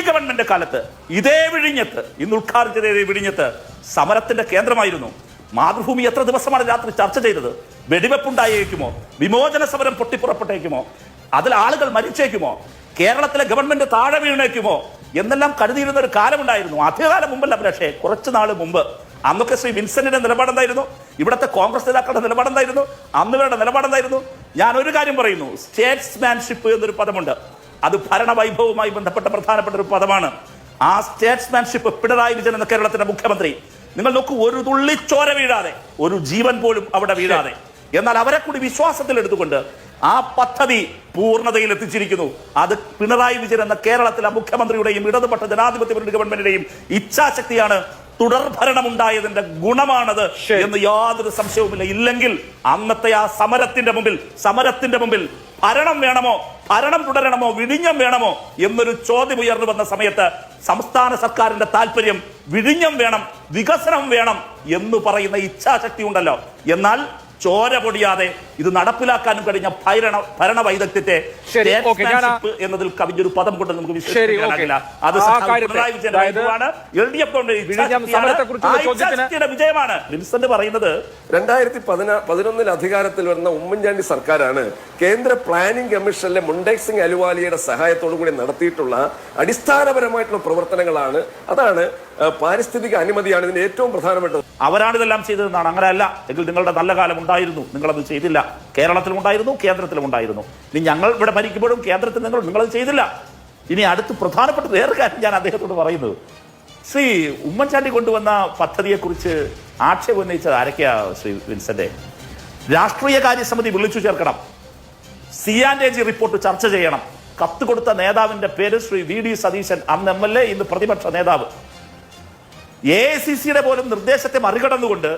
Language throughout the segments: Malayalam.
ഗവൺമെന്റ് കാലത്ത് ഇതേ വിഴിഞ്ഞത്ത് ഇന്ന് ഉദ്ഘാടനം ചെയ്ത വിഴിഞ്ഞത്ത് സമരത്തിന്റെ കേന്ദ്രമായിരുന്നു. മാതൃഭൂമി എത്ര ദിവസമാണ് രാത്രി ചർച്ച ചെയ്തത്? വെടിവെപ്പുണ്ടായേക്കുമോ? വിമോചന സമരം പൊട്ടിപ്പുറപ്പെട്ടേക്കുമോ? അതിൽ ആളുകൾ മരിച്ചേക്കുമോ? കേരളത്തിലെ ഗവൺമെന്റ് താഴെ വീണേക്കുമോ? എന്നെല്ലാം കരുതിയിരുന്ന ഒരു കാലമുണ്ടായിരുന്നു. അധികകാലം മുമ്പല്ല പക്ഷേ കുറച്ച് നാൾ മുമ്പ്. അന്നൊക്കെ ശ്രീ വിൻസെന്റിന്റെ നിലപാടെന്തായിരുന്നു ഇവിടുത്തെ കോൺഗ്രസ് നേതാക്കളുടെ നിലപാടെന്തായിരുന്നു അന്നുവരുടെ നിലപാടെന്തായിരുന്നു ഞാൻ ഒരു കാര്യം പറയുന്നു. സ്റ്റേറ്റ്സ്മാൻഷിപ്പ് എന്നൊരു പദമുണ്ട്. അത് ഭരണവൈഭവവുമായി ബന്ധപ്പെട്ട പ്രധാനപ്പെട്ട ഒരു പദമാണ്. ആ സ്റ്റേറ്റ്സ്മാൻഷിപ്പ് പിണറായി വിജയൻ എന്ന കേരളത്തിന്റെ മുഖ്യമന്ത്രി. നിങ്ങൾ നോക്കൂ ഒരു തുള്ളി ചോര വീഴാതെ ഒരു ജീവൻ പോലും അവിടെ വീഴാതെ. എന്നാൽ അവരെ കൂടി വിശ്വാസത്തിൽ എടുത്തുകൊണ്ട് ആ പദ്ധതി പൂർണതയിൽ എത്തിച്ചിരിക്കുന്നു. അത് പിണറായി വിജയൻ എന്ന കേരളത്തിലെ മുഖ്യമന്ത്രിയുടെയും ഇടതുപക്ഷ ജനാധിപത്യ ഗവൺമെന്റിന്റെയും ഇച്ഛാശക്തിയാണ് തുടർ ഭരണമുണ്ടായതിന്റെ ഗുണമാണത് എന്ന് യാതൊരു സംശയവുമില്ല. ഇല്ലെങ്കിൽ അന്നത്തെ ആ സമരത്തിന്റെ മുമ്പിൽ സമരത്തിന്റെ മുമ്പിൽ ഭരണം വേണമോ? ഭരണം തുടരണമോ വിഴിഞ്ഞം വേണമോ എന്നൊരു ചോദ്യം ഉയർന്നു വന്ന സമയത്ത് സംസ്ഥാന സർക്കാരിന്റെ താല്പര്യം വിഴിഞ്ഞം വേണം വികസനം വേണം എന്ന് പറയുന്ന ഇച്ഛാശക്തി ഉണ്ടല്ലോ. എന്നാൽ ചോര പൊടിയാതെ ഇത് നടപ്പിലാക്കാനും കഴിഞ്ഞ ഭരണ ഭരണ വൈദഗ്ധ്യത്തെ ശരി, ഓക്കേ, ഞാൻ എന്നതിൽ കവിഞ്ഞൊരു പദം കൊണ്ട് നമുക്ക് വിശ്വസിക്കാനാകില്ല അത് പിണറായി വിജയന്റെ എൽ ഡി എഫ് വിജയമാണ്. വിൻസെന്റ് പറയുന്നത് രണ്ടായിരത്തി പതിനാ പതിനൊന്നിൽ അധികാരത്തിൽ വരുന്ന ഉമ്മൻചാണ്ടി സർക്കാരാണ് കേന്ദ്ര പ്ലാനിംഗ് കമ്മീഷനിലെ മുണ്ടേക് സിംഗ് അലുവാലിയുടെ സഹായത്തോടു കൂടി നടത്തിയിട്ടുള്ള അടിസ്ഥാനപരമായിട്ടുള്ള പ്രവർത്തനങ്ങളാണ്. അതാണ് പാരിസ്ഥിതിക അനുമതിയാണ് ഇതിന്റെ ഏറ്റവും പ്രധാനപ്പെട്ടത്. അവരാണ് ഇതെല്ലാം ചെയ്തതെന്നാണ്. അങ്ങനെയല്ല. എങ്കിൽ നിങ്ങളുടെ നല്ല കാലം ഉണ്ടായിരുന്നു. നിങ്ങളത് ചെയ്തില്ല. കേരളത്തിലും ഉണ്ടായിരുന്നു കേന്ദ്രത്തിലും ഉണ്ടായിരുന്നു ഇനി ഞങ്ങൾ ഇവിടെ ഭരിക്കുമ്പോഴും കേന്ദ്രത്തിൽ നിങ്ങൾ നിങ്ങളത് ചെയ്തില്ല. ഇനി അടുത്ത് പ്രധാനപ്പെട്ട വേറെ കാര്യം ഞാൻ അദ്ദേഹത്തോട് പറയുന്നത്. ശ്രീ ഉമ്മൻചാണ്ടി കൊണ്ടുവന്ന പദ്ധതിയെക്കുറിച്ച് ആക്ഷേപം ഉന്നയിച്ചത് ആരൊക്കെയാ ശ്രീ വിൻസന്റെ? രാഷ്ട്രീയ കാര്യസമിതി വിളിച്ചു ചേർക്കണം. സി ആൻഡേജി റിപ്പോർട്ട് ചർച്ച ചെയ്യണം. കത്ത് കൊടുത്ത നേതാവിന്റെ പേര് ശ്രീ വി ഡി സതീശൻ അന്ന് എം എൽ എ ഇന്ന് പ്രതിപക്ഷ നേതാവ്. എ ഐ സി സിയുടെ പോലും നിർദ്ദേശത്തെ മറികടന്നുകൊണ്ട്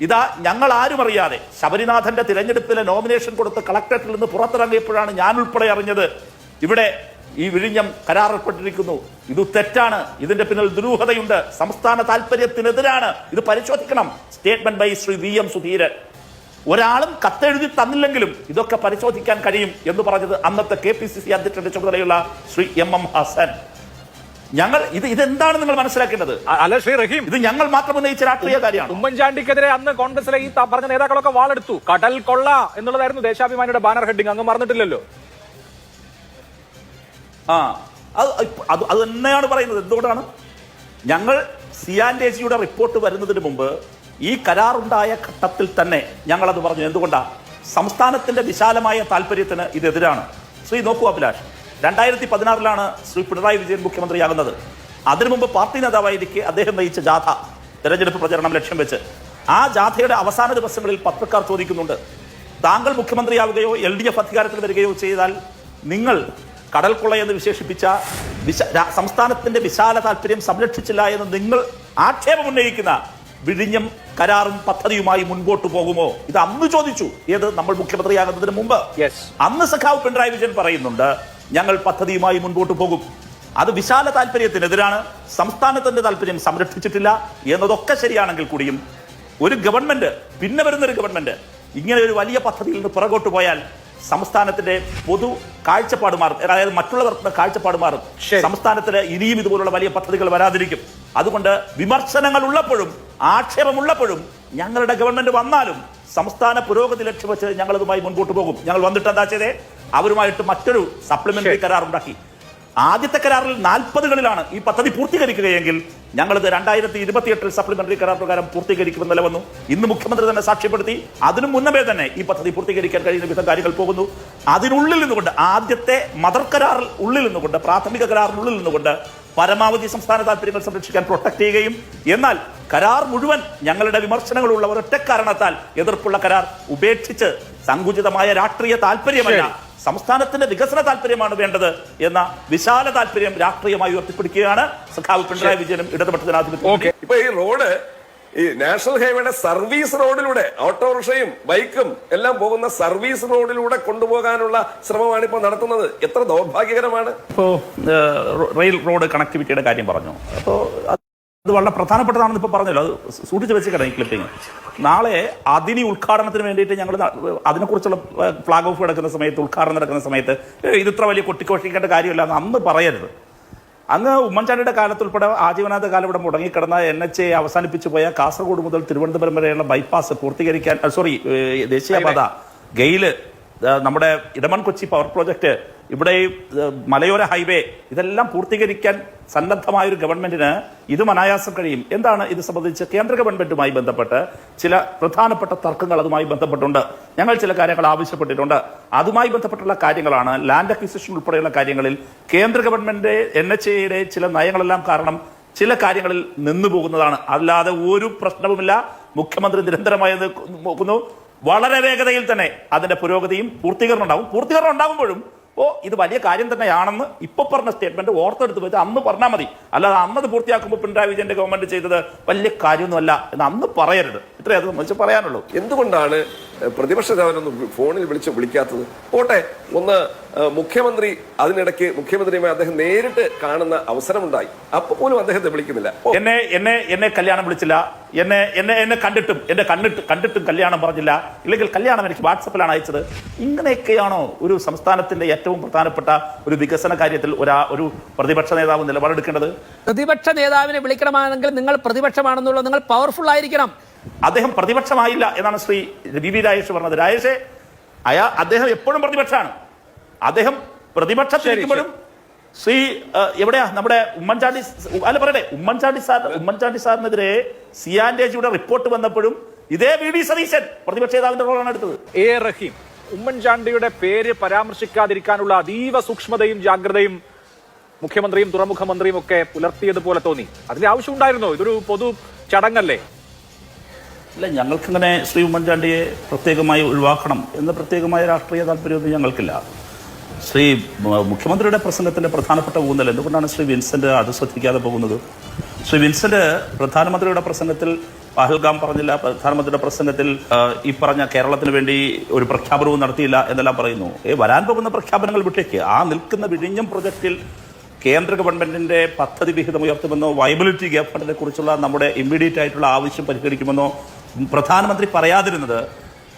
ഇതാ ഞങ്ങൾ ആരും അറിയാതെ ശബരിനാഥന്റെ തിരഞ്ഞെടുപ്പിലെ നോമിനേഷൻ കൊടുത്ത് കളക്ടറേറ്റിൽ നിന്ന് പുറത്തിറങ്ങിയപ്പോഴാണ് ഞാൻ ഉൾപ്പെടെ അറിഞ്ഞത്. ഇവിടെ ഈ വിഴിഞ്ഞം കരാറിൽപ്പെട്ടിരിക്കുന്നു. ഇത് തെറ്റാണ്. ഇതിന്റെ പിന്നിൽ ദുരൂഹതയുണ്ട്. സംസ്ഥാന താല്പര്യത്തിനെതിരാണ് ഇത് പരിശോധിക്കണം. Statement by Shri V M Sudheeran. ഒരാളും കത്തെഴുതി തന്നില്ലെങ്കിലും ഇതൊക്കെ പരിശോധിക്കാൻ കഴിയും എന്ന് പറഞ്ഞത് അന്നത്തെ കെ പി സി സി അധ്യക്ഷന്റെ ചുമതലയുള്ള ശ്രീ എം എം ഹസൻ. ഞങ്ങൾ ഇത് ഇതെന്താണ് നിങ്ങൾ മനസ്സിലാക്കേണ്ടത്? അല്ല ശ്രീ റഹീം. ഇത് ഞങ്ങൾ മാത്രം ഉന്നയിച്ച രാഷ്ട്രീയ കാര്യമാണ്? ഉമ്മൻചാണ്ടിക്കെതിരെ അന്ന് കോൺഗ്രസിലെ ഈ പറഞ്ഞ നേതാക്കളൊക്കെ വാളെടുത്തു. കടൽ കൊള്ള എന്നുള്ളതായിരുന്നു ദേശാഭിമാനിയുടെ ബാനർ ഹെഡിങ്. അങ്ങ് മറന്നിട്ടില്ലല്ലോ. ആ അത് അത് അത് തന്നെയാണ് പറയുന്നത്. എന്തുകൊണ്ടാണ്? ഞങ്ങൾ സിയാൻഡേജിയുടെ റിപ്പോർട്ട് വരുന്നതിന് മുമ്പ് ഈ കരാറുണ്ടായ ഘട്ടത്തിൽ തന്നെ ഞങ്ങളത് പറഞ്ഞു. എന്തുകൊണ്ടാണ് സംസ്ഥാനത്തിന്റെ വിശാലമായ താല്പര്യത്തിന് ഇതെതിരാണ്. ശ്രീ നോക്കൂ അഭിലാഷ്. രണ്ടായിരത്തി പതിനാറിലാണ് ശ്രീ പിണറായി വിജയൻ മുഖ്യമന്ത്രിയാകുന്നത്. അതിനു മുമ്പ് പാർട്ടി നേതാവായിരിക്കെ അദ്ദേഹം നയിച്ച ജാഥ തെരഞ്ഞെടുപ്പ് പ്രചരണം ലക്ഷ്യം വെച്ച്. ആ ജാഥയുടെ അവസാന ദിവസങ്ങളിൽ പത്രക്കാർ ചോദിക്കുന്നുണ്ട് താങ്കൾ മുഖ്യമന്ത്രിയാവുകയോ എൽ ഡി എഫ് അധികാരത്തിൽ വരികയോ ചെയ്താൽ നിങ്ങൾ കടൽക്കൊള്ള എന്ന് വിശേഷിപ്പിച്ച വിശ- സംസ്ഥാനത്തിന്റെ വിശാല താല്പര്യം സംരക്ഷിച്ചില്ല എന്ന് നിങ്ങൾ ആക്ഷേപം ഉന്നയിക്കുന്ന വിഴിഞ്ഞം കരാറും പദ്ധതിയുമായി മുൻപോട്ട് പോകുമോ? ഇത് അന്ന് ചോദിച്ചു. ഏത്? നമ്മൾ മുഖ്യമന്ത്രിയാകുന്നതിന് മുമ്പ്. അന്ന് സഖാവ് പിണറായി വിജയൻ പറയുന്നുണ്ട് ഞങ്ങൾ പദ്ധതിയുമായി മുൻപോട്ട് പോകും. അത് വിശാല താല്പര്യത്തിനെതിരാണ് സംസ്ഥാനത്തിന്റെ താല്പര്യം സംരക്ഷിച്ചിട്ടില്ല എന്നതൊക്കെ ശരിയാണെങ്കിൽ കൂടിയും ഒരു ഗവൺമെന്റ് പിന്നെ വരുന്ന ഒരു ഗവൺമെന്റ് ഇങ്ങനെ ഒരു വലിയ പദ്ധതിയിൽ നിന്ന് പുറകോട്ട് പോയാൽ സംസ്ഥാനത്തിന്റെ പൊതു കാഴ്ചപ്പാട് മാറും. അതായത് മറ്റുള്ളവർക്ക് കാഴ്ചപ്പാട് മാറും. സംസ്ഥാനത്തിന് ഇനിയും ഇതുപോലുള്ള വലിയ പദ്ധതികൾ വരാതിരിക്കും. അതുകൊണ്ട് വിമർശനങ്ങൾ ഉള്ളപ്പോഴും ആക്ഷേപമുള്ളപ്പോഴും ഞങ്ങളുടെ ഗവൺമെന്റ് വന്നാലും സംസ്ഥാന പുരോഗതി ലക്ഷ്യം വെച്ച് ഞങ്ങൾ ഇതുമായി മുൻപോട്ട് പോകും. ഞങ്ങൾ വന്നിട്ട് എന്താ ചെയ്തേ? അവരുമായിട്ട് മറ്റൊരു സപ്ലിമെന്ററി കരാർ ഉണ്ടാക്കി ആദ്യത്തെ കരാറിൽ നാൽപ്പതുകളിലാണ് ഈ പദ്ധതി പൂർത്തീകരിക്കുകയെങ്കിൽ ഞങ്ങളിത് രണ്ടായിരത്തി ഇരുപത്തിയെട്ടിൽ സപ്ലിമെന്ററി കരാർ പ്രകാരം പൂർത്തീകരിക്കുമെന്ന് നില വന്നു ഇന്ന് മുഖ്യമന്ത്രി തന്നെ സാക്ഷ്യപ്പെടുത്തി. അതിനു മുന്നമേ തന്നെ ഈ പദ്ധതി പൂർത്തീകരിക്കാൻ കഴിയുന്ന വിധം കാര്യങ്ങൾ പോകുന്നു. അതിനുള്ളിൽ നിന്നുകൊണ്ട് ആദ്യത്തെ മദർ കരാറിൽ ഉള്ളിൽ നിന്നുകൊണ്ട് പ്രാഥമിക കരാറിനുള്ളിൽ നിന്നുകൊണ്ട് പരമാവധി സംസ്ഥാന താല്പര്യങ്ങൾ സംരക്ഷിക്കാൻ പ്രൊട്ടക്ട് ചെയ്യുകയും എന്നാൽ കരാർ മുഴുവൻ ഞങ്ങളുടെ വിമർശനങ്ങളുള്ള ഒരൊറ്റ കാരണത്താൽ എതിർപ്പുള്ള കരാർ ഉപേക്ഷിച്ച് സങ്കുചിതമായ രാഷ്ട്രീയ താല്പര്യമല്ല. സംസ്ഥാനത്തിന്റെ വികസന താല്പര്യമാണ് വേണ്ടത് എന്ന വിശാല താല്പര്യം രാഷ്ട്രീയമായി ഉയർത്തിപ്പിടിക്കുകയാണ് സഖാവ് പിണറായി വിജയനും ഇടതുപക്ഷ ജനാധിപത്യം ഇപ്പൊ ഈ റോഡ് ഈ നാഷണൽ ഹൈവേയുടെ സർവീസ് റോഡിലൂടെ ഓട്ടോറിക്ഷയും ബൈക്കും എല്ലാം പോകുന്ന സർവീസ് റോഡിലൂടെ കൊണ്ടുപോകാനുള്ള ശ്രമമാണ് ഇപ്പോൾ നടത്തുന്നത്. എത്ര ദൗർഭാഗ്യകരമാണ്? ഇപ്പോ റെയിൽ റോഡ് കണക്ടിവിറ്റിയുടെ കാര്യം പറഞ്ഞു? അപ്പോൾ അത് വളരെ പ്രധാനപ്പെട്ടതാണെന്ന് ഇപ്പോൾ പറഞ്ഞല്ലോ. അത് സൂക്ഷിച്ച് വെച്ചേക്കണം ഈ ക്ലിപ്പിംഗ് നാളെ അതിനി ഉദ്ഘാടനത്തിന് വേണ്ടിയിട്ട് ഞങ്ങൾ അതിനെക്കുറിച്ചുള്ള ഫ്ലാഗ് ഓഫ് കിടക്കുന്ന സമയത്ത് ഉദ്ഘാടനം നടക്കുന്ന സമയത്ത് "ഏയ്, ഇത് ഇത്ര വലിയ കൊട്ടിക്കോഷിക്കേണ്ട കാര്യമില്ല എന്ന് അന്ന് പറയരുത്. അന്ന് ഉമ്മൻചാണ്ടിയുടെ കാലത്തുൾപ്പെടെ ആജീവനാഥ കാലം ഇവിടെ മുടങ്ങിക്കിടന്ന എൻ എച്ച് എ അവസാനിപ്പിച്ചു പോയ കാസർഗോഡ് മുതൽ തിരുവനന്തപുരം വരെയുള്ള ബൈപ്പാസ് പൂർത്തീകരിക്കാൻ സോറി ദേശീയപാത ഗെയിൽ നമ്മുടെ ഇടമൺ കൊച്ചി പവർ പ്രോജക്റ്റ് ഇവിടെ ഈ, മലയോര ഹൈവേ ഇതെല്ലാം പൂർത്തീകരിക്കാൻ സന്നദ്ധമായ ഒരു ഗവൺമെന്റിന് ഇതും അനായാസം കഴിയും. എന്താണ് ഇത് സംബന്ധിച്ച് കേന്ദ്ര ഗവൺമെന്റുമായി ബന്ധപ്പെട്ട് ചില പ്രധാനപ്പെട്ട തർക്കങ്ങൾ അതുമായി ബന്ധപ്പെട്ടുണ്ട്. ഞങ്ങൾ ചില കാര്യങ്ങൾ ആവശ്യപ്പെട്ടിട്ടുണ്ട്. അതുമായി ബന്ധപ്പെട്ടുള്ള കാര്യങ്ങളാണ് ലാൻഡ് അക്വിസിഷൻ ഉൾപ്പെടെയുള്ള കാര്യങ്ങളിൽ കേന്ദ്ര ഗവൺമെന്റ് എൻ എച്ച് എയുടെ ചില നയങ്ങളെല്ലാം കാരണം ചില കാര്യങ്ങളിൽ നിന്നു പോകുന്നതാണ്. അല്ലാതെ ഒരു പ്രശ്നവുമില്ല. മുഖ്യമന്ത്രി നിരന്തരമായി നോക്കുന്നു. വളരെ വേഗതയിൽ തന്നെ അതിന്റെ പുരോഗതിയും പൂർത്തീകരണം ഉണ്ടാവും. പൂർത്തീകരണം ഉണ്ടാകുമ്പോഴും ഓ ഇത് വലിയ കാര്യം തന്നെയാണെന്ന് ഇപ്പോൾ പറഞ്ഞ സ്റ്റേറ്റ്മെന്റ് ഓർത്തെടുത്ത് വെച്ച് അന്ന് പറഞ്ഞാൽ മതി. അല്ലാതെ അന്നത് പൂർത്തിയാക്കുമ്പോൾ പിണറായി വിജയന്റെ ഗവൺമെന്റ് ചെയ്തത് വലിയ കാര്യമൊന്നുമല്ല എന്ന് അന്ന് പറയരുത്. ഇത്രയേ അത് സംബന്ധിച്ച് പറയാനുള്ളൂ. എന്തുകൊണ്ടാണ് പ്രതിപക്ഷ നേതാവിനൊന്നും ഫോണിൽ വിളിച്ച് വിളിക്കാത്തത്. പോട്ടെ ഒന്ന് മുഖ്യമന്ത്രി അതിനിടയ്ക്ക് മുഖ്യമന്ത്രിയുമായി അദ്ദേഹം നേരിട്ട് കാണുന്ന അവസരമുണ്ടായി. അപ്പൊ പോലും അദ്ദേഹത്തെ വിളിക്കുന്നില്ല. എന്നെ എന്നെ എന്നെ കല്യാണം വിളിച്ചില്ല. എന്നെ എന്നെ എന്നെ കണ്ടിട്ടും എന്റെ കണ്ടിട്ട് കണ്ടിട്ടും കല്യാണം പറഞ്ഞില്ല. ഇല്ലെങ്കിൽ കല്യാണം എനിക്ക് വാട്സപ്പിലാണ് അയച്ചത്. ഇങ്ങനെയൊക്കെയാണോ ഒരു സംസ്ഥാനത്തിന്റെ ഏറ്റവും പ്രധാനപ്പെട്ട ഒരു വികസന കാര്യത്തിൽ ഒരാ ഒരു പ്രതിപക്ഷ നേതാവ് നിലപാടെടുക്കേണ്ടത്? പ്രതിപക്ഷ നേതാവിനെ വിളിക്കണമെങ്കിൽ നിങ്ങൾ പ്രതിപക്ഷമാണെന്നുള്ളത് നിങ്ങൾ പവർഫുൾ ആയിരിക്കണം. അദ്ദേഹം പ്രതിപക്ഷമായില്ല എന്നാണ് ശ്രീ വി വി രാജേഷ് പറഞ്ഞത്. രാജേഷെ അയാ അദ്ദേഹം എപ്പോഴും പ്രതിപക്ഷമാണ് അദ്ദേഹം പ്രതിപക്ഷത്തിരിക്കുമ്പോഴും ശ്രീ എവിടെയാ? നമ്മുടെ ഉമ്മൻചാണ്ടി അല്ല പറയട്ടെ. ഉമ്മൻചാണ്ടി സാർ ഉമ്മൻചാണ്ടി സാറിനെതിരെ സിയാൻഡേജിയുടെ റിപ്പോർട്ട് വന്നപ്പോഴും ഇതേ വി ഡി സതീശൻ പ്രതിപക്ഷ നേതാവിന്റെ റോളാണ് എടുത്തത്. എ. റഹീം ഉമ്മൻചാണ്ടിയുടെ പേര് പരാമർശിക്കാതിരിക്കാനുള്ള അതീവ സൂക്ഷ്മതയും ജാഗ്രതയും മുഖ്യമന്ത്രിയും തുറമുഖ മന്ത്രിയും ഒക്കെ പുലർത്തിയതുപോലെ തോന്നി. അതിന്റെ ആവശ്യമുണ്ടായിരുന്നോ? ഇതൊരു പൊതു ചടങ്ങല്ലേ? ഇല്ല ഞങ്ങൾക്കിങ്ങനെ ശ്രീ ഉമ്മൻചാണ്ടിയെ പ്രത്യേകമായി ഒഴിവാക്കണം എന്ന പ്രത്യേകമായ രാഷ്ട്രീയ താല്പര്യമൊന്നും ഞങ്ങൾക്കില്ല. ശ്രീ മുഖ്യമന്ത്രിയുടെ പ്രസംഗത്തിന്റെ പ്രധാനപ്പെട്ട ഊന്നൽ എന്തുകൊണ്ടാണ് ശ്രീ വിൻസെന്റ് അത് ശ്രദ്ധിക്കാതെ പോകുന്നത്? ശ്രീ വിൻസെന്റ് പ്രധാനമന്ത്രിയുടെ പ്രസംഗത്തിൽ പഹൽഗാം പറഞ്ഞില്ല പ്രധാനമന്ത്രിയുടെ പ്രസംഗത്തിൽ ഈ പറഞ്ഞ കേരളത്തിന് വേണ്ടി ഒരു പ്രഖ്യാപനവും നടത്തിയില്ല എന്നെല്ലാം പറയുന്നു. ഏ വരാൻ പോകുന്ന പ്രഖ്യാപനങ്ങൾ വിട്ടേക്ക്. ആ നിൽക്കുന്ന വിഴിഞ്ഞം പ്രൊജക്റ്റിൽ കേന്ദ്ര ഗവൺമെന്റിന്റെ പദ്ധതി വിഹിതം ഉയർത്തുമെന്നോ വയബിലിറ്റി ഗ്യാപ് കുറിച്ചുള്ള നമ്മുടെ ഇമ്മീഡിയറ്റ് ആയിട്ടുള്ള ആവശ്യം പരിഹരിക്കുമെന്നോ പ്രധാനമന്ത്രി പറയാതിരുന്നത്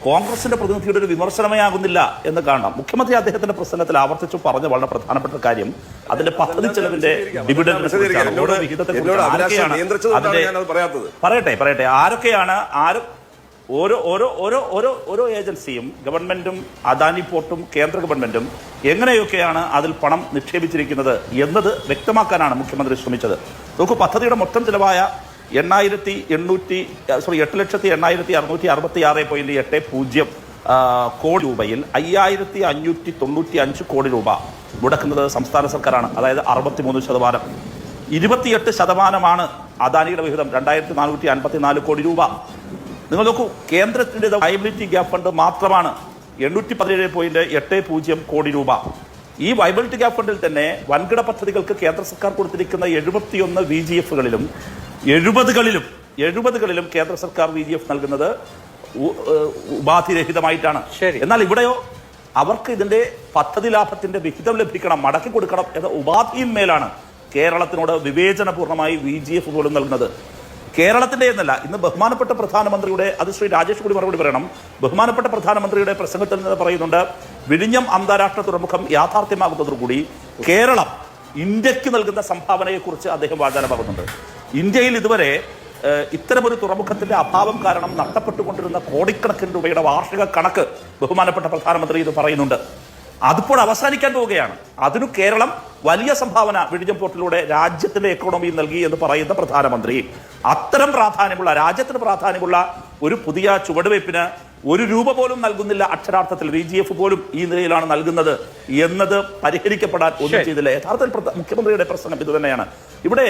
കോൺഗ്രസിന്റെ പ്രതിനിധിയുടെ ഒരു വിമർശനമേ ആകുന്നില്ല എന്ന് കാണാം മുഖ്യമന്ത്രി അദ്ദേഹത്തിന്റെ പ്രസംഗത്തിൽ ആവർത്തിച്ചു പറഞ്ഞ വളരെ പ്രധാനപ്പെട്ട കാര്യം അതിന്റെ പദ്ധതി ചെലവിന്റെ ഡിവിഡൻഡ് പറയട്ടെ പറയട്ടെ. ആരൊക്കെയാണ് ആരും ഓരോ ഓരോ ഓരോ ഓരോ ഓരോ ഏജൻസിയും ഗവൺമെന്റും അദാനി പോർട്ടും കേന്ദ്ര ഗവൺമെന്റും എങ്ങനെയൊക്കെയാണ് അതിൽ പണം നിക്ഷേപിച്ചിരിക്കുന്നത് എന്നത് വ്യക്തമാക്കാനാണ് മുഖ്യമന്ത്രി ശ്രമിച്ചത്. നോക്കൂ പദ്ധതിയുടെ മൊത്തം ചിലവായ എണ്ണായിരത്തി എണ്ണൂറ്റി സോറി എട്ട് ലക്ഷത്തി എണ്ണായിരത്തി അറുന്നൂറ്റി അറുപത്തി ആറ് പോയിന്റ് എട്ട് പൂജ്യം കോടി രൂപയിൽ അയ്യായിരത്തി അഞ്ഞൂറ്റി തൊണ്ണൂറ്റി അഞ്ച് കോടി രൂപ മുടക്കുന്നത് സംസ്ഥാന സർക്കാരാണ്. അതായത് അറുപത്തിമൂന്ന് ശതമാനം. ഇരുപത്തിയെട്ട് ശതമാനമാണ് അദാനിയുടെ വിഹിതം. രണ്ടായിരത്തി നാനൂറ്റി അൻപത്തി നാല് കോടി രൂപ. നിങ്ങൾ നോക്കൂ കേന്ദ്രത്തിന്റെ വൈബിലിറ്റി ഗ്യാപ്പ് ഫണ്ട് മാത്രമാണ് എണ്ണൂറ്റി പതിനേഴ് പോയിന്റ് എട്ട് പൂജ്യം കോടി രൂപ. ഈ വൈബിലിറ്റി ഗ്യാപ്പ് ഫണ്ടിൽ തന്നെ വൻകിട പദ്ധതികൾക്ക് കേന്ദ്ര സർക്കാർ കൊടുത്തിരിക്കുന്ന എഴുപത്തിയൊന്ന് വി ജി എഫുകളിലും എഴുപതുകളിലും എഴുപതുകളിലും കേന്ദ്ര സർക്കാർ വി ജി എഫ് നൽകുന്നത് ഉപാധിരഹിതമായിട്ടാണ്. എന്നാൽ ഇവിടെയോ അവർക്ക് ഇതിന്റെ പദ്ധതി ലാഭത്തിന്റെ വിഹിതം ലഭിക്കണം മടക്കി കൊടുക്കണം എന്ന ഉപാധിയും മേലാണ് കേരളത്തിനോട് വിവേചനപൂർണമായി വി ജി എഫ് പോലും നൽകുന്നത്. കേരളത്തിന്റെ എന്നല്ല ഇന്ന് ബഹുമാനപ്പെട്ട പ്രധാനമന്ത്രിയുടെ അത് ശ്രീ രാജേഷ് കൂടി മറുപടി പറയണം. ബഹുമാനപ്പെട്ട പ്രധാനമന്ത്രിയുടെ പ്രസംഗത്തിൽ നിന്ന് പറയുന്നുണ്ട് വിഴിഞ്ഞം അന്താരാഷ്ട്ര തുറമുഖം യാഥാർത്ഥ്യമാകുന്നതോടുകൂടി കേരളം ഇന്ത്യയ്ക്ക് നൽകുന്ന സംഭാവനയെക്കുറിച്ച് അദ്ദേഹം വാചാലമാകുന്നുണ്ട് ഇന്ത്യയിൽ ഇതുവരെ ഇത്തരമൊരു തുറമുഖത്തിന്റെ അഭാവം കാരണം നഷ്ടപ്പെട്ടുകൊണ്ടിരുന്ന കോടിക്കണക്കിന് രൂപയുടെ വാർഷിക കണക്ക് ബഹുമാനപ്പെട്ട പ്രധാനമന്ത്രി ഇത് പറയുന്നുണ്ട്. അതിപ്പോൾ അവസാനിക്കാൻ പോവുകയാണ്. അതിനു കേരളം വലിയ സംഭാവന വിഴിഞ്ഞം പോർട്ടിലൂടെ രാജ്യത്തിന്റെ എക്കോണമി നൽകി എന്ന് പറയുന്ന പ്രധാനമന്ത്രി. അത്തരം പ്രാധാന്യമുള്ള രാജ്യത്തിന് പ്രാധാന്യമുള്ള ഒരു പുതിയ ചുവടുവയ്പ്പിന് ഒരു രൂപ പോലും നൽകുന്നില്ല അക്ഷരാർത്ഥത്തിൽ. വി ജി എഫ് പോലും ഈ നിലയിലാണ് നൽകുന്നത് എന്നത് പരിഹരിക്കപ്പെടാൻ ഒന്നും ചെയ്തില്ല. യഥാർത്ഥത്തിൽ മുഖ്യമന്ത്രിയുടെ പ്രസംഗം ഇത് തന്നെയാണ്. ഇവിടെ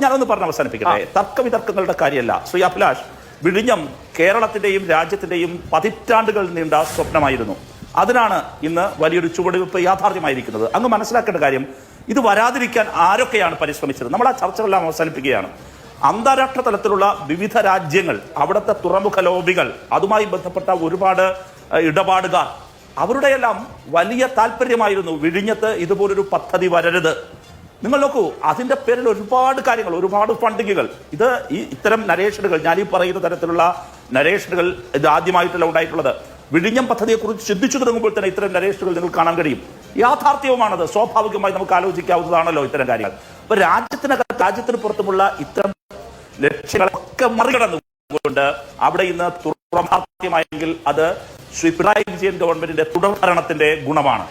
ഞാനൊന്ന് പറഞ്ഞ് അവസാനിപ്പിക്കട്ടെ. തർക്കവിതർക്കങ്ങളുടെ കാര്യമല്ല. ശ്രീ അഭിലാഷ് വിഴിഞ്ഞം കേരളത്തിന്റെയും രാജ്യത്തിന്റെയും പതിറ്റാണ്ടുകൾ നീണ്ട സ്വപ്നമായിരുന്നു. അതിനാണ് ഇന്ന് വലിയൊരു ചുവടുവെപ്പ് യാഥാർത്ഥ്യമായിരിക്കുന്നത്. അങ്ങ് മനസ്സിലാക്കേണ്ട കാര്യം ഇത് വരാതിരിക്കാൻ ആരൊക്കെയാണ് പരിശ്രമിച്ചത്? നമ്മൾ ആ ചർച്ചകളെല്ലാം അവസാനിപ്പിക്കുകയാണ്. അന്താരാഷ്ട്ര തലത്തിലുള്ള വിവിധ രാജ്യങ്ങൾ അവിടുത്തെ തുറമുഖ ലോബികൾ അതുമായി ബന്ധപ്പെട്ട ഒരുപാട് ഇടപാടുകാർ അവരുടെയെല്ലാം വലിയ താല്പര്യമായിരുന്നു വിഴിഞ്ഞത്ത് ഇതുപോലൊരു പദ്ധതി വരരുത്. നിങ്ങൾ നോക്കൂ അതിന്റെ പേരിൽ ഒരുപാട് കാര്യങ്ങൾ ഒരുപാട് ഫണ്ടിങ്ങുകൾ. ഇത് ഈ ഇത്തരം നരേഷനുകൾ ഞാൻ ഈ പറയുന്ന തരത്തിലുള്ള നരേഷനുകൾ ഇത് ആദ്യമായിട്ടല്ല ഉണ്ടായിട്ടുള്ളത്. വിഴിഞ്ഞം പദ്ധതിയെക്കുറിച്ച് ചിന്തിച്ചു തുടങ്ങുമ്പോൾ തന്നെ ഇത്തരം നരേഷനുകൾ നിങ്ങൾ കാണാൻ കഴിയും. യാഥാർത്ഥ്യവുമാണത്. സ്വാഭാവികമായി നമുക്ക് ആലോചിക്കാവുന്നതാണല്ലോ ഇത്തരം കാര്യങ്ങൾ. അപ്പൊ രാജ്യത്തിനകത്ത് രാജ്യത്തിന് പുറത്തുമുള്ള ഇത്തരം ലക്ഷ്യങ്ങളൊക്കെ മറികടന്നുകൊണ്ട് അവിടെ ഇന്ന് തുറമാർത്ഥ്യമായെങ്കിൽ അത് ശ്രീ പിണറായി വിജയൻ ഗവൺമെന്റിന്റെ തുടർ ഭരണത്തിന്റെ ഗുണമാണ്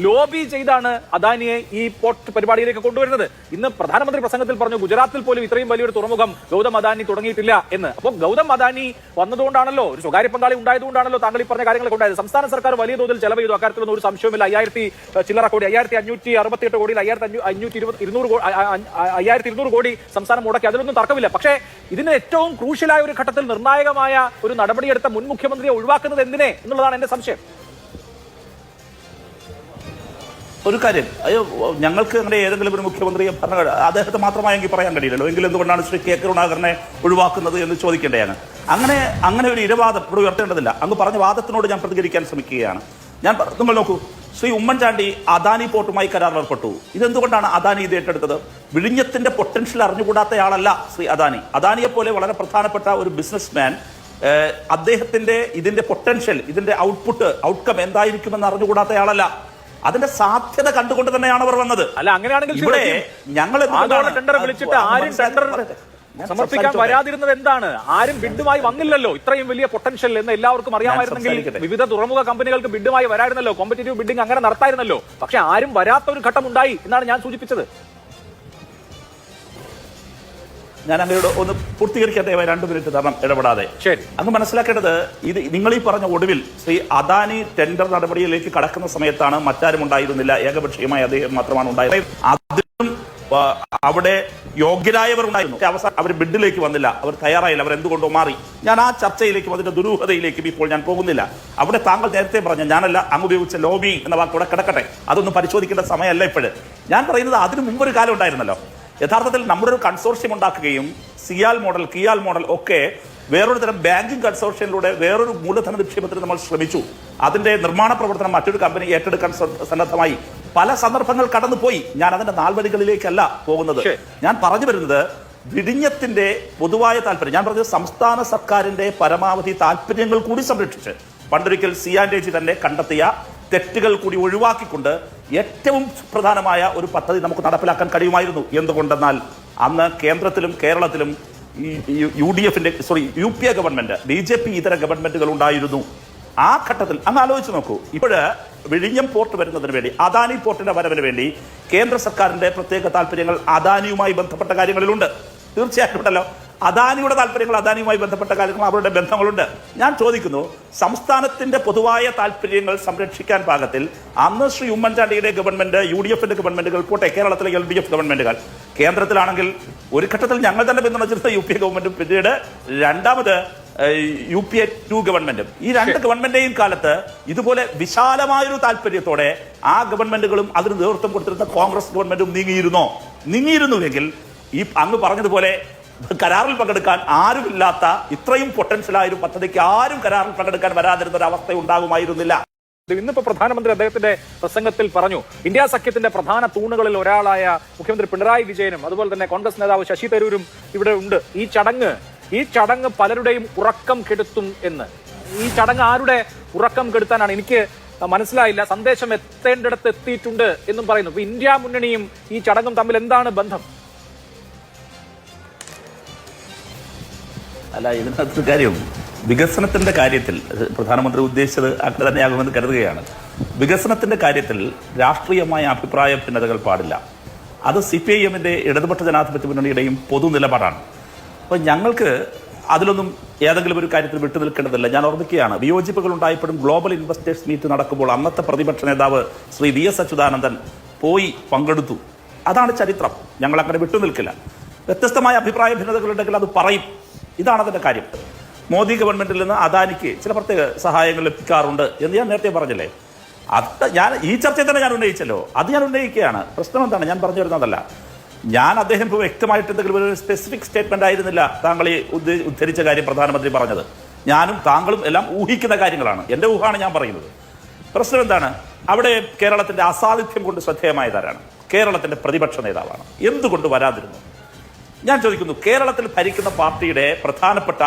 ലോബി ചെയ്താണ് അദാനിയെ ഈ പോർട്ട് പരിപാടിയിലേക്ക് കൊണ്ടുവരുന്നത്. ഇന്ന് പ്രധാനമന്ത്രി പ്രസംഗത്തിൽ പറഞ്ഞു ഗുജറാത്തിൽ പോലും ഇത്രയും വലിയൊരു തുറമുഖം ഗൗതം അദാനി തുടങ്ങിയിട്ടില്ല എന്ന്. അപ്പോൾ ഗൗതം അദാനി വന്നതുകൊണ്ടാണല്ലോ ഒരു സ്വകാര്യ പങ്കാളി ഉണ്ടായതുകൊണ്ടാണല്ലോ താങ്കൾ ഈ പറഞ്ഞ കാര്യങ്ങളൊക്കെ ഉണ്ടായത്. സംസ്ഥാന സർക്കാർ വലിയ തോതിൽ ചെലവ് ചെയ്തു അക്കാര്യത്തിലൊന്നും ഒരു സംശയമില്ല അയ്യായിരത്തി ചില്ലറ കോടി അയ്യായിരത്തി അഞ്ഞൂറ്റി അറുപത്തിയെട്ട് കോടിയിൽ അയ്യായിരത്തി അഞ്ഞൂറ്റി ഇരുപത് ഇരുന്നൂറ് അയ്യായിരത്തി ഇരുന്നൂറ് കോടി സംസ്ഥാനം മുടക്കി. അതിലൊന്നും തർക്കമില്ല. പക്ഷേ ഇതിന് ഏറ്റവും ക്രൂഷ്യലായ ഒരു ഘട്ടത്തിൽ നിർണായകമായ ഒരു നടപടിയെടുത്ത മുൻ മുഖ്യമന്ത്രിയെ ഒഴിവാക്കുന്നത് എന്തിനെ എന്നുള്ളതാണ് എന്റെ സംശയം. ഒരു കാര്യം അയ്യോ ഞങ്ങൾക്ക് അങ്ങനെ ഏതെങ്കിലും ഒരു മുഖ്യമന്ത്രിയെ ഭരണ അദ്ദേഹത്തെ മാത്രമായെങ്കിൽ പറയാൻ കഴിയില്ലല്ലോ. എങ്കിലും എന്തുകൊണ്ടാണ് ശ്രീ കെ കരുണാകരനെ ഒഴിവാക്കുന്നത് എന്ന് ചോദിക്കേണ്ടതാണ്. അങ്ങനെ അങ്ങനെ ഒരു ഇരവാദം ഇവിടെ ഉയർത്തേണ്ടതില്ല. അങ്ങ് പറഞ്ഞ വാദത്തിനോട് ഞാൻ പ്രതികരിക്കാൻ ശ്രമിക്കുകയാണ്. ഞാൻ നിങ്ങൾ നോക്കൂ ശ്രീ ഉമ്മൻചാണ്ടി അദാനി പോർട്ടുമായി കരാർ ഏർപ്പെട്ടു. ഇതെന്തുകൊണ്ടാണ് അദാനി ഇത് ഏറ്റെടുത്തത്? വിഴിഞ്ഞത്തിന്റെ പൊട്ടൻഷ്യൽ അറിഞ്ഞുകൂടാത്തയാളല്ല ശ്രീ അദാനി. അദാനിയെ പോലെ വളരെ പ്രധാനപ്പെട്ട ഒരു ബിസിനസ്മാൻ അദ്ദേഹത്തിന്റെ ഇതിന്റെ പൊട്ടൻഷ്യൽ ഇതിന്റെ ഔട്ട്പുട്ട് ഔട്ട്കം എന്തായിരിക്കുമെന്ന് അറിഞ്ഞുകൂടാത്തയാളല്ല. അതിന്റെ സാധ്യത കണ്ടുകൊണ്ട് തന്നെയാണ് അവർ വന്നത്. അല്ല അങ്ങനെയാണെങ്കിൽ ഇവിടെ ഞങ്ങൾ ടെൻഡർ വിളിച്ചിട്ട് ആരും ടെൻഡർ സമർപ്പിക്കാൻ വരാതിരുന്നത് എന്താണ്? ആരും ബിഡുമായി വന്നില്ലല്ലോ. ഇത്രയും വലിയ പൊട്ടൻഷ്യൽ എന്ന് എല്ലാവർക്കും അറിയാമായിരുന്നെങ്കിൽ വിവിധ തുറമുഖ കമ്പനികൾക്ക് ബിഡുമായി വരായിരുന്നല്ലോ. കോമ്പറ്റേറ്റീവ് ബിഡിംഗ് അങ്ങനെ നടത്തായിരുന്നല്ലോ. പക്ഷെ ആരും വരാത്ത ഒരു ഘട്ടം ഉണ്ടായി എന്നാണ് ഞാൻ സൂചിപ്പിച്ചത്. ഞാൻ അങ്ങയോട് ഒന്ന് പൂർത്തീകരിക്കാൻ ദയവായി രണ്ട് മിനിറ്റ് തരണം ഇടപെടാതെ. ശരി. അങ്ങ് മനസ്സിലാക്കേണ്ടത് ഇത് നിങ്ങൾ ഈ പറഞ്ഞ ഒടുവിൽ ശ്രീ അദാനി ടെൻഡർ നടപടിയിലേക്ക് കടക്കുന്ന സമയത്താണ് മറ്റാരും ഉണ്ടായിരുന്നില്ല. ഏകപക്ഷീയമായി അദ്ദേഹം മാത്രമാണ് ഉണ്ടായത് അതിലും അവിടെ യോഗ്യരായവർ ഉണ്ടായിരുന്നു. അവസാനം അവർ ബിഡിലേക്ക് വന്നില്ല. അവർ തയ്യാറായില്ല. അവർ എന്തുകൊണ്ടോ മാറി. ഞാൻ ആ ചർച്ചയിലേക്കും അതിന്റെ ദുരൂഹതയിലേക്കും ഇപ്പോൾ ഞാൻ പോകുന്നില്ല. അവിടെ താങ്കൾ നേരത്തെ പറഞ്ഞ ഞാനല്ല അങ്ങ് ഉപയോഗിച്ച ലോബി എന്ന വാക്കൂടെ കിടക്കട്ടെ. അതൊന്നും പരിശോധിക്കേണ്ട സമയമല്ല ഇപ്പോഴ്. ഞാൻ പറയുന്നത് അതിനു മുമ്പ് ഒരു കാലം ഉണ്ടായിരുന്നല്ലോ. യഥാർത്ഥത്തിൽ നമ്മുടെ ഒരു കൺസോർഷ്യം ഉണ്ടാക്കുകയും സിയാൽ മോഡൽ കിയാൽ മോഡൽ ഒക്കെ വേറൊരു തരം ബാങ്കിങ് കൺസോർഷ്യത്തിലൂടെ വേറൊരു മൂലധന നിക്ഷേപത്തിന് നമ്മൾ ശ്രമിച്ചു. അതിന്റെ നിർമ്മാണ പ്രവർത്തനം മറ്റൊരു കമ്പനി ഏറ്റെടുക്കാൻ സന്നദ്ധമായി. പല സന്ദർഭങ്ങൾ കടന്നുപോയി. ഞാൻ അതിന്റെ നാൽവരികളിലേക്കല്ല പോകുന്നത്. ഞാൻ പറഞ്ഞു വരുന്നത് വിഴിഞ്ഞത്തിന്റെ പൊതുവായ താല്പര്യം. ഞാൻ പറഞ്ഞത് സംസ്ഥാന സർക്കാരിന്റെ പരമാവധി താല്പര്യങ്ങൾ കൂടി സംരക്ഷിച്ച് പണ്ടൊരിക്കൽ സിയാൻഡേജി തന്നെ കണ്ടെത്തിയ തെറ്റുകൾ കൂടി ഒഴിവാക്കിക്കൊണ്ട് ഏറ്റവും പ്രധാനമായ ഒരു പദ്ധതി നമുക്ക് നടപ്പിലാക്കാൻ കഴിയുമായിരുന്നു. എന്തുകൊണ്ടെന്നാൽ അന്ന് കേന്ദ്രത്തിലും കേരളത്തിലും യു ഡി എഫിന്റെ sorry U P A government B J P ഇതര ഗവൺമെന്റുകൾ ഉണ്ടായിരുന്നു. ആ ഘട്ടത്തിൽ അങ്ങ് ആലോചിച്ച് നോക്കൂ. ഇപ്പോഴ് വിഴിഞ്ഞം പോർട്ട് വരുന്നതിന് വേണ്ടി അദാനി പോർട്ടിന്റെ വരവിന് വേണ്ടി കേന്ദ്ര സർക്കാരിന്റെ പ്രത്യേക താല്പര്യങ്ങൾ അദാനിയുമായി ബന്ധപ്പെട്ട കാര്യങ്ങളിലുണ്ട്. തീർച്ചയായിട്ടും ഉണ്ടല്ലോ. അദാനിയുടെ താല്പര്യങ്ങൾ അദാനിയുമായി ബന്ധപ്പെട്ട കാര്യങ്ങൾ അവരുടെ ബന്ധങ്ങളുണ്ട്. ഞാൻ ചോദിക്കുന്നു സംസ്ഥാനത്തിന്റെ പൊതുവായ താല്പര്യങ്ങൾ സംരക്ഷിക്കാൻ പാകത്തിൽ അന്ന് ശ്രീ ഉമ്മൻചാണ്ടിയുടെ ഗവൺമെന്റ് യു ഡി എഫിന്റെ ഗവൺമെന്റുകൾ പോട്ടെ കേരളത്തിലെ എൽ ഡി എഫ് ഗവൺമെന്റുകൾ കേന്ദ്രത്തിലാണെങ്കിൽ ഒരു ഘട്ടത്തിൽ ഞങ്ങൾ തന്നെ പിന്തുണച്ചിരുന്ന യു പി എ ഗവൺമെന്റും പിന്നീട് രണ്ടാമത് യു പി എ ടു ഗവൺമെന്റും. ഈ രണ്ട് ഗവൺമെന്റിന്റെയും കാലത്ത് ഇതുപോലെ വിശാലമായൊരു താല്പര്യത്തോടെ ആ ഗവൺമെന്റുകളും അതിന് നേതൃത്വം കൊടുത്തിരുന്ന കോൺഗ്രസ് ഗവൺമെന്റും നീങ്ങിയിരുന്നോ? നീങ്ങിയിരുന്നുവെങ്കിൽ ഈ അങ്ങ് പറഞ്ഞതുപോലെ കരാറിൽ പങ്കെടുക്കാൻ ആരുമില്ലാത്ത ഇത്രയും പൊട്ടൻഷ്യലായ ഒരു പദ്ധതിക്ക് ആരും കരാറിൽ പങ്കെടുക്കാൻ വരാതിരുന്ന ഒരു അവസ്ഥ ഉണ്ടാകുമായിരുന്നില്ല. ഇന്നിപ്പോ പ്രധാനമന്ത്രി അദ്ദേഹത്തിന്റെ പ്രസംഗത്തിൽ പറഞ്ഞു ഇന്ത്യ സഖ്യത്തിന്റെ പ്രധാന തൂണുകളിൽ ഒരാളായ മുഖ്യമന്ത്രി പിണറായി വിജയനും അതുപോലെ തന്നെ കോൺഗ്രസ് നേതാവ് ശശി തരൂരും ഇവിടെ ഉണ്ട്. ഈ ചടങ്ങ് ഈ ചടങ്ങ് പലരുടെയും ഉറക്കം കെടുത്തും എന്ന്. ഈ ചടങ്ങ് ആരുടെ ഉറക്കം കെടുത്താനാണ്? എനിക്ക് മനസ്സിലായില്ല. സന്ദേശം എത്തേണ്ടിടത്ത് എത്തിയിട്ടുണ്ട് എന്നും പറയുന്നു. ഇന്ത്യ മുന്നണിയും ഈ ചടങ്ങും തമ്മിൽ എന്താണ് ബന്ധം? അല്ല ഇതിനകത്ത് കാര്യം വികസനത്തിന്റെ കാര്യത്തിൽ പ്രധാനമന്ത്രി ഉദ്ദേശിച്ചത് അങ്ങനെ തന്നെയാകുമെന്ന് കരുതുകയാണ്. വികസനത്തിന്റെ കാര്യത്തിൽ രാഷ്ട്രീയമായ അഭിപ്രായ ഭിന്നതകൾ പാടില്ല. അത് സി പി ഐ എമ്മിന്റെ ഇടതുപക്ഷ ജനാധിപത്യ മുന്നണിയുടെയും പൊതു നിലപാടാണ്. അപ്പോൾ ഞങ്ങൾക്ക് അതിലൊന്നും ഏതെങ്കിലും ഒരു കാര്യത്തിൽ വിട്ടു നിൽക്കേണ്ടതില്ല. ഞാൻ ഓർമ്മിക്കുകയാണ് വിയോജിപ്പുകൾ ഉണ്ടായപ്പോഴും ഗ്ലോബൽ ഇൻവെസ്റ്റേഴ്സ് മീറ്റ് നടക്കുമ്പോൾ അന്നത്തെ പ്രതിപക്ഷ നേതാവ് ശ്രീ വി എസ് അച്യുതാനന്ദൻ പോയി പങ്കെടുത്തു. അതാണ് ചരിത്രം. ഞങ്ങൾ അങ്ങനെ വിട്ടുനിൽക്കില്ല വ്യത്യസ്തമായ അഭിപ്രായ ഭിന്നതകളുണ്ടെങ്കിൽ അത് പറയും. ഇതാണ് അതിന്റെ കാര്യം. മോദി ഗവൺമെന്റിൽ നിന്ന് അദാനിക്ക് ചില പ്രത്യേക സഹായങ്ങൾ ലഭിക്കാറുണ്ട് എന്ന് ഞാൻ നേരത്തെ പറഞ്ഞില്ലേ? അത് ഞാൻ ഈ ചർച്ചയിൽ തന്നെ ഞാൻ ഉന്നയിച്ചല്ലോ. അത് ഞാൻ ഉന്നയിക്കുകയാണ്. പ്രശ്നം എന്താണ്? ഞാൻ പറഞ്ഞു വരുന്നതല്ല. ഞാൻ അദ്ദേഹം ഇപ്പോൾ വ്യക്തമായിട്ട് എന്തെങ്കിലും ഒരു സ്പെസിഫിക് സ്റ്റേറ്റ്മെന്റ് ആയിരുന്നില്ല താങ്കൾ ഈ ഉദ്ധരിച്ച കാര്യം പ്രധാനമന്ത്രി പറഞ്ഞത്. ഞാനും താങ്കളും എല്ലാം ഊഹിക്കുന്ന കാര്യങ്ങളാണ്. എന്റെ ഊഹമാണ് ഞാൻ പറയുന്നത്. പ്രശ്നം എന്താണ്? അവിടെ കേരളത്തിന്റെ അസാന്നിധ്യം കൊണ്ട് ശ്രദ്ധേയമായതാരാണ്? കേരളത്തിന്റെ പ്രതിപക്ഷ നേതാവാണ്. എന്തുകൊണ്ട് വരാതിരുന്നു? ഞാൻ ചോദിക്കുന്നു കേരളത്തിൽ ഭരിക്കുന്ന പാർട്ടിയുടെ പ്രധാനപ്പെട്ട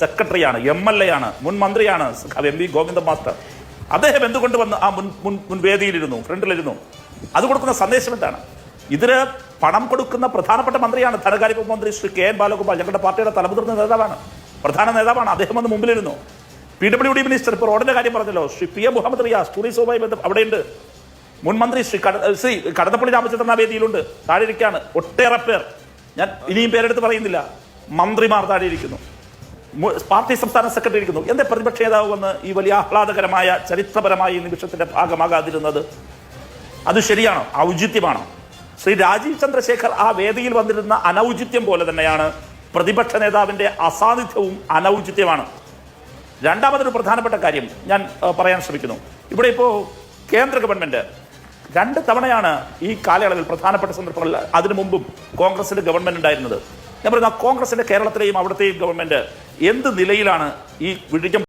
സെക്രട്ടറിയാണ് എം എൽ എ ആണ് മുൻ മന്ത്രിയാണ് എം വി ഗോവിന്ദ മാസ്റ്റർ അദ്ദേഹം എന്തുകൊണ്ട് വന്ന് ആ മുൻ മുൻ മുൻ വേദിയിലിരുന്നു ഫ്രണ്ടിലിരുന്നു? അത് കൊടുക്കുന്ന സന്ദേശം എന്താണ്? ഇതിന് പണം കൊടുക്കുന്ന പ്രധാനപ്പെട്ട മന്ത്രിയാണ് ധനകാര്യ മന്ത്രി ശ്രീ കെ എൻ ബാലഗോപാൽ ഞങ്ങളുടെ പാർട്ടിയുടെ തലമുതിർന്ന നേതാവാണ് പ്രധാന നേതാവാണ് അദ്ദേഹം വന്ന് മുമ്പിലിരുന്നു. പി ഡബ്ല്യു ഡി മിനിസ്റ്റർ ഇപ്പോൾ റോഡിന്റെ കാര്യം പറഞ്ഞല്ലോ ശ്രീ പി എ മുഹമ്മദ് റിയാസ് ടൂറിസവുമായി ബന്ധം അവിടെയുണ്ട്. മുൻ മന്ത്രി ശ്രീ ശ്രീ കടന്നപ്പള്ളി രാമചന്ദ്രൻ ആ വേദിയിലുണ്ട് താഴെ ഇരിക്കുകയാണ് ഒട്ടേറെ പേർ. ഞാൻ ഇനിയും പേരെടുത്ത് പറയുന്നില്ല. മന്ത്രിമാർ താഴെ ഇരിക്കുന്നു. പാർട്ടി സംസ്ഥാന സെക്രട്ടറി ഇരിക്കുന്നു. എന്റെ പ്രതിപക്ഷ നേതാവ് വന്ന് ഈ വലിയ ആഹ്ലാദകരമായ ചരിത്രപരമായ ഈ നിമിഷത്തിന്റെ ഭാഗമാകാതിരുന്നത് അത് ശരിയാണോ? ഔചിത്യമാണോ? ശ്രീ രാജീവ് ചന്ദ്രശേഖർ ആ വേദിയിൽ വന്നിരുന്ന അനൗചിത്യം പോലെ തന്നെയാണ് പ്രതിപക്ഷ നേതാവിന്റെ അസാന്നിധ്യവും അനൗചിത്യമാണ്. രണ്ടാമതൊരു പ്രധാനപ്പെട്ട കാര്യം ഞാൻ പറയാൻ ശ്രമിക്കുന്നു. ഇവിടെ ഇപ്പോൾ കേന്ദ്ര ഗവൺമെന്റ് രണ്ട് തവണയാണ് ഈ കാലയളവിൽ പ്രധാനപ്പെട്ട സന്ദർഭങ്ങളിൽ അതിനു മുമ്പും കോൺഗ്രസിന്റെ ഗവൺമെന്റ് ഉണ്ടായിരുന്നത്. ഞാൻ പറയുന്ന കോൺഗ്രസിന്റെ കേരളത്തിലെയും അവിടുത്തെയും ഗവൺമെന്റ് എന്ത് നിലയിലാണ് ഈ വിഴിഞ്ഞം